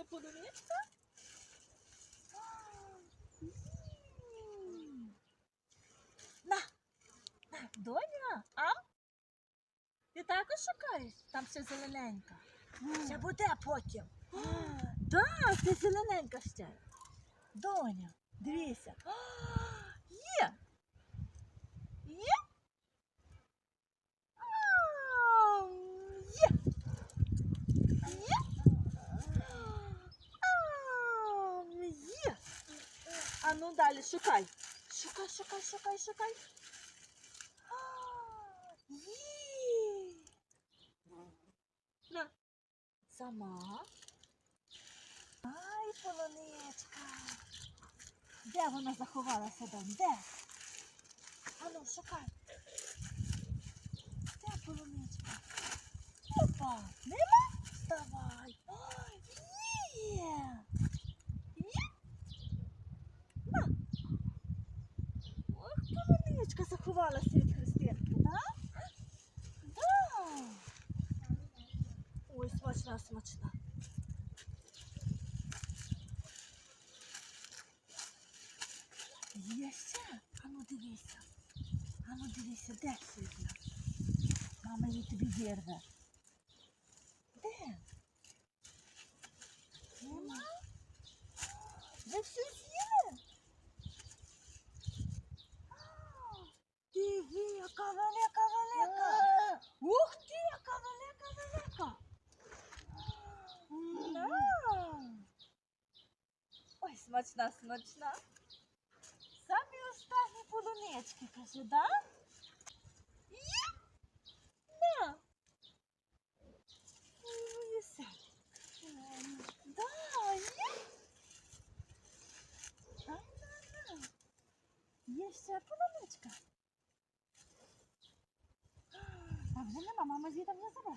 полуничка? М. На, на, доня, а? Ти також шукаєш? Там ще зелененька. Ще буде потім. Так, це зелененька ще. Доня, дивися. Є? Є. Є? А, Є. А ну далі шукай. Шукай, шукай, шукай, шукай. Є. На. Сама. Ай, полоничка. Де вона заховалася там? Де? Ану, шукай. Де полуничка? Опа, нема? Вставай. Ой, є. Є? На. Ох, заховалася від Христинки, так? Да. Ой, смачна, смачна. Є ще? Ану дивися. Ану дивися, де сьогодні? Мама її тобі вірве. Яка велика, велика. Ух ти, яка велика, велика. Ой, смачна, смачна. Самі останні полунички, каже, да? Серце. Да, є. А, на, на. Є ще полуничка. મામાજી તમને શું